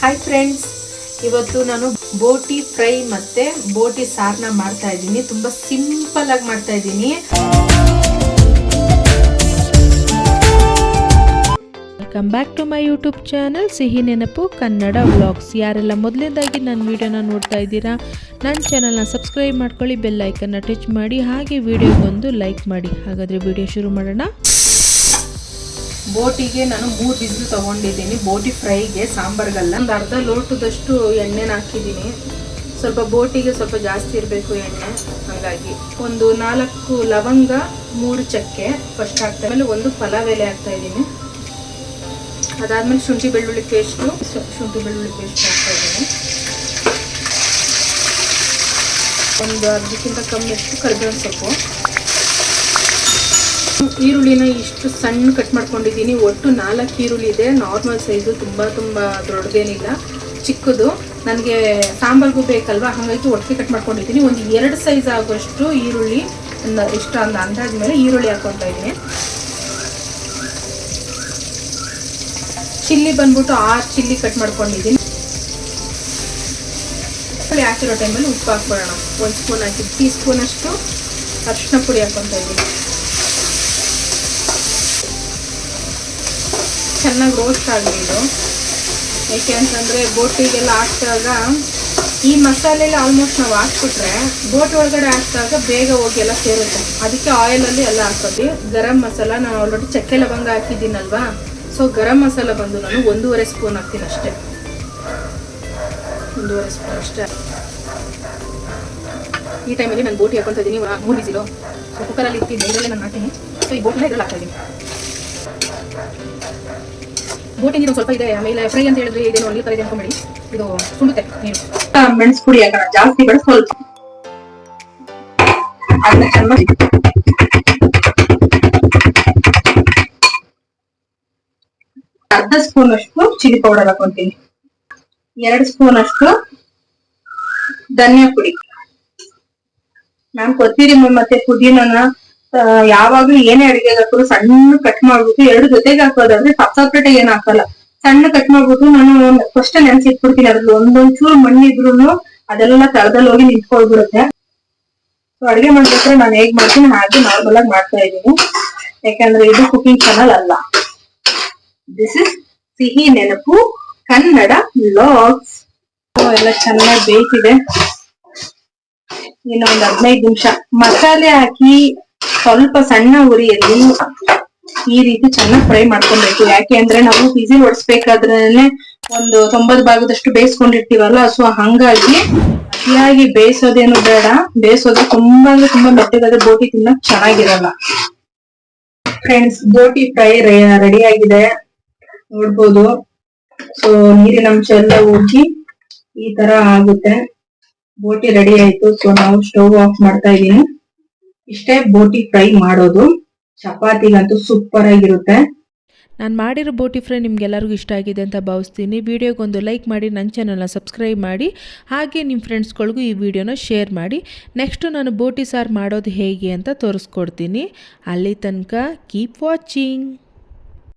Hi friends ಇವತ್ತು ನಾನು ಬೋಟಿ fry ಮತ್ತೆ ಬೋಟಿ ಸಾರನ್ನ ಮಾಡ್ತಾ ಇದ್ದೀನಿ. ತುಂಬಾ ಸಿಂಪಲ್ ಆಗಿ ಮಾಡ್ತಾ ಇದ್ದೀನಿ. Welcome back to my YouTube channel Sihi Nenapu Kannada vlogs ಯಾರೆಲ್ಲ ಮೊದಲನೇದಾಗಿ ನನ್ನ ವೀಡಿಯೋನ ನೋಡ್ತಾ ಇದ್ದೀರಾ ನನ್ನ ಚಾನಲ್ನ ಸಬ್ಸ್ಕ್ರೈಬ್ ಮಾಡ್ಕೊಳ್ಳಿ ಬೆಲ್ ಐಕನ್ನ ಟಚ್ ಮಾಡಿ, ಹಾಗೆ ವಿಡಿಯೋಗೊಂದು ಲೈಕ್ ಮಾಡಿ. ಹಾಗಾದರೆ ವಿಡಿಯೋ ಶುರು ಮಾಡೋಣ. ಬೋಟಿಗೆ ನಾನು ಮೂರು ಬಿಸಿಲು ತಗೊಂಡಿದ್ದೀನಿ. ಬೋಟಿ ಫ್ರೈಗೆ ಸಾಂಬಾರ್ಗಲ್ಲ. ಒಂದು ಅರ್ಧ ಲೋಟದಷ್ಟು ಎಣ್ಣೆನ ಹಾಕಿದ್ದೀನಿ. ಸ್ವಲ್ಪ ಬೋಟಿಗೆ ಸ್ವಲ್ಪ ಜಾಸ್ತಿ ಇರಬೇಕು ಎಣ್ಣೆ. ಹಾಗಾಗಿ ಒಂದು ನಾಲ್ಕು ಲವಂಗ, ಮೂರು ಚಕ್ಕೆ ಫಸ್ಟ್ ಹಾಕ್ತಾ ಆಮೇಲೆ ಒಂದು ಪಲಾವ್ ಎಲೆ ಹಾಕ್ತಾ ಇದ್ದೀನಿ. ಅದಾದ್ಮೇಲೆ ಶುಂಠಿ ಬೆಳ್ಳುಳ್ಳಿ ಪೇಸ್ಟು. ಶುಂಠಿ ಬೆಳ್ಳುಳ್ಳಿ ಪೇಸ್ಟ್ ಹಾಕ್ತಾ ಇದ್ದೀನಿ. ಒಂದು ಅರ್ಧಕ್ಕಿಂತ ಕಮ್ಮಿ ಕಮ್ಮಿಯಷ್ಟು ಕರಿಬೇವಿನ ಸೊಪ್ಪು. ಈರುಳ್ಳಿನ ಇಷ್ಟು ಸಣ್ಣ ಕಟ್ ಮಾಡ್ಕೊಂಡಿದ್ದೀನಿ. ಒಟ್ಟು ನಾಲ್ಕು ಈರುಳ್ಳಿ ಇದೆ. ನಾರ್ಮಲ್ ಸೈಜು ತುಂಬ ತುಂಬ ದೊಡ್ಡದೇನಿಲ್ಲ. ಚಿಕ್ಕದು. ನನಗೆ ಸಾಂಬಾರ್ಗೂ ಬೇಕಲ್ವಾ? ಹಾಗಾಗಿ ಒಟ್ಟಿಗೆ ಕಟ್ ಮಾಡ್ಕೊಂಡಿದ್ದೀನಿ. ಒಂದು ಎರಡು ಸೈಜ್ ಆಗುವಷ್ಟು ಈರುಳ್ಳಿ ಇಷ್ಟು ಒಂದು ಅಂದಾದ ಮೇಲೆ ಈರುಳ್ಳಿ ಹಾಕ್ಕೊತಾ ಇದ್ದೀನಿ. ಚಿಲ್ಲಿ ಬಂದ್ಬಿಟ್ಟು ಆರು ಚಿಲ್ಲಿ ಕಟ್ ಮಾಡ್ಕೊಂಡಿದ್ದೀನಿ. ಹಾಕಿರೋ ಟೈಮಲ್ಲಿ ಉಪ್ಪು ಹಾಕ್ಬಿಡೋಣ. ಒಂದು ಸ್ಪೂನ್ ಹಾಕಿ ಟೀ ಸ್ಪೂನಷ್ಟು ಅರಿಶಿನ ಪುಡಿ ಹಾಕ್ಕೊತಾ ಇದ್ದೀನಿ. ಚೆನ್ನಾಗಿ ರೋಸ್ಟ್ ಆಗಲಿ ಇದು. ಏಕೆ ಅಂತಂದರೆ ಬೋಟಿಗೆಲ್ಲ ಹಾಕಿದಾಗ ಈ ಮಸಾಲೆಲ್ಲ ಆಲ್ಮೋಸ್ಟ್ ನಾವು ಹಾಕ್ಬಿಟ್ರೆ ಬೋಟ್ ಒಳಗಡೆ ಹಾಕಿದಾಗ ಬೇಗ ಹೋಗಿ ಎಲ್ಲ ಸೇರುತ್ತೆ. ಅದಕ್ಕೆ ಆಯಿಲಲ್ಲಿ ಎಲ್ಲ ಹಾಕೋದು. ಗರಂ ಮಸಾಲ ನಾನು ಆಲ್ರೆಡಿ ಚಕ್ಕೆ ಲವಂಗ ಹಾಕಿದ್ದೀನಲ್ವಾ? ಸೊ ಗರಂ ಮಸಾಲ ಬಂದು ನಾನು ಒಂದೂವರೆ ಸ್ಪೂನ್ ಹಾಕ್ತೀನಿ ಅಷ್ಟೇ. ಒಂದೂವರೆ ಸ್ಪೂನ್ ಅಷ್ಟೇ. ಈ ಟೈಮಲ್ಲಿ ನಾನು ಬೋಟಿ ಹಾಕೊಳ್ತಾ ಇದ್ದೀನಿ ಮೂರು ಬಿಸಿಲು ಸೊ ಕುಕ್ಕರಲ್ಲಿ ಇಟ್ಟಿದ್ದೆ ನೀರಲ್ಲೇ ನಾನು ಹಾಕ್ತೀನಿ. ಸೊ ಈ ಬೋಟಿನ ಇದ್ರಲ್ಲಿ ಹಾಕ್ತಾ ಇದ್ದೀನಿ ಬೋಟಿ ನೀರು ಸ್ವಲ್ಪ ಇದೆ. ಆಮೇಲೆ ಫ್ರೈ ಅಂತ ಹೇಳಿದ್ರೆ ಇದೇನು ತರ ಇದೆ ಅನ್ಕೊಂಬೇಡಿ ಇದು ಸುಡುತ್ತೆ ನೀರು ಮೆಣಸು ಪುಡಿ ಹಾಕೋಣ ಜಾಸ್ತಿ ಬೇಡ ಚೆನ್ನಾಗಿ ಅರ್ಧ ಸ್ಪೂನ್ ಅಷ್ಟು ಚಿಲ್ಲಿ ಪೌಡರ್ ಹಾಕೊಂತೀನಿ. ಎರಡು ಸ್ಪೂನ್ ಅಷ್ಟು ಧನಿಯಾ ಪುಡಿ. ಮ್ಯಾಮ್ ಕೊತ್ತಿರಿ ಮತ್ತೆ ಪುದೀನನ ಯಾವಾಗ್ಲೂ ಏನೇ ಅಡಿಗೆ ಹಾಕಿದ್ರು ಸಣ್ಣ ಕಟ್ ಮಾಡ್ಬಿಟ್ಟು ಎರಡು ಜೊತೆಗೆ ಹಾಕೋದಾದ್ರೆ ಸಪ್ ಸಪ್ರೇಟ್ ಏನ್ ಹಾಕಲ್ಲ. ಸಣ್ಣ ಕಟ್ ಮಾಡ್ಬಿಟ್ಟು ನಾನು ಫಸ್ಟ್ ನೆನ್ಸಿಟ್ಬಿಡ್ತೀನಿ ಅದ್ರಲ್ಲಿ ಒಂದೊಂದ್ ಚೂರು ಮಣ್ಣಿದ್ರು ಅದೆಲ್ಲ ತಳದಲ್ಲಿ ಹೋಗಿ ನಿಂತ್ಕೊಳ್ಬಿಡುತ್ತೆ. ಸೊ ಅಡಿಗೆ ಮಾಡ್ಬೇಕಾದ್ರೆ ನಾನು ಹೇಗ್ ಮಾಡ್ತೀನಿ ಹಾಗೆ ನಾರ್ಮಲ್ ಆಗಿ ಮಾಡ್ತಾ ಇದ್ದೀನಿ. ಯಾಕಂದ್ರೆ ಇದು ಕುಕಿಂಗ್ ಚಾನಲ್ ಅಲ್ಲ. This is Sihi Nenapu Kannada logs ಎಲ್ಲ ಚೆನ್ನಾಗಿ ಬೇಯ್ತಿದೆ. ಇನ್ನೊಂದ್ ಹದಿನೈದು ನಿಮಿಷ. ಮಸಾಲೆ ಹಾಕಿ ಸ್ವಲ್ಪ ಸಣ್ಣ ಉರಿಯಲ್ಲಿ ಈ ರೀತಿ ಚೆನ್ನಾಗಿ ಫ್ರೈ ಮಾಡ್ಕೊಬೇಕು. ಯಾಕೆ ಅಂದ್ರೆ ನಾವು ಬಿಸಿ ಹೊಡ್ಸ್ಬೇಕಾದ್ರೇನೆ ಒಂದು ತೊಂಬತ್ ಭಾಗದಷ್ಟು ಬೇಯಿಸ್ಕೊಂಡಿರ್ತೀವಲ್ಲ ಸೊ ಹಂಗಾಗಿ ಅತಿಯಾಗಿ ಬೇಯಿಸೋದೇನು ಬೇಡ. ಬೇಯಿಸೋದು ತುಂಬಾ ಅಂದ್ರೆ ತುಂಬಾ ಮೆತ್ತಗಾದ್ರೆ ಬೋಟಿ ತಿನ್ನಕ್ ಚೆನ್ನಾಗಿರಲ್ಲ. ಫ್ರೆಂಡ್ಸ್ ಬೋಟಿ ಫ್ರೈ ರೆಡಿ ಆಗಿದೆ ನೋಡ್ಬೋದು. ಸೊ ನೀರಿನ ಅಂಶ ಎಲ್ಲ ಹೋಗಿ ಈ ತರ ಆಗುತ್ತೆ. ಬೋಟಿ ರೆಡಿ ಆಯ್ತು. ಸೊ ನಾವು ಸ್ಟವ್ ಆಫ್ ಮಾಡ್ತಾ ಇದೀನಿ ಇಷ್ಟೇ ಬೋಟಿ ಫ್ರೈ ಮಾಡೋದು. ಚಪಾತಿಗಂತೂ ಸೂಪರ್ ಆಗಿರುತ್ತೆ. ನಾನು ಮಾಡಿರೋ ಬೋಟಿ ಫ್ರೈ ನಿಮ್ಗೆಲ್ಲರಿಗೂ ಇಷ್ಟ ಆಗಿದೆ ಅಂತ ಭಾವಿಸ್ತೀನಿ. ವಿಡಿಯೋಗೊಂದು ಲೈಕ್ ಮಾಡಿ ನನ್ನ ಚಾನಲ್ನ ಸಬ್ಸ್ಕ್ರೈಬ್ ಮಾಡಿ, ಹಾಗೆ ನಿಮ್ಮ ಫ್ರೆಂಡ್ಸ್ಗಳಿಗೂ ಈ ವಿಡಿಯೋನ ಶೇರ್ ಮಾಡಿ. ನೆಕ್ಸ್ಟು ನಾನು ಬೋಟಿ ಸಾರು ಮಾಡೋದು ಹೇಗೆ ಅಂತ ತೋರಿಸ್ಕೊಡ್ತೀನಿ. ಅಲ್ಲಿ ತನಕ ಕೀಪ್ ವಾಚಿಂಗ್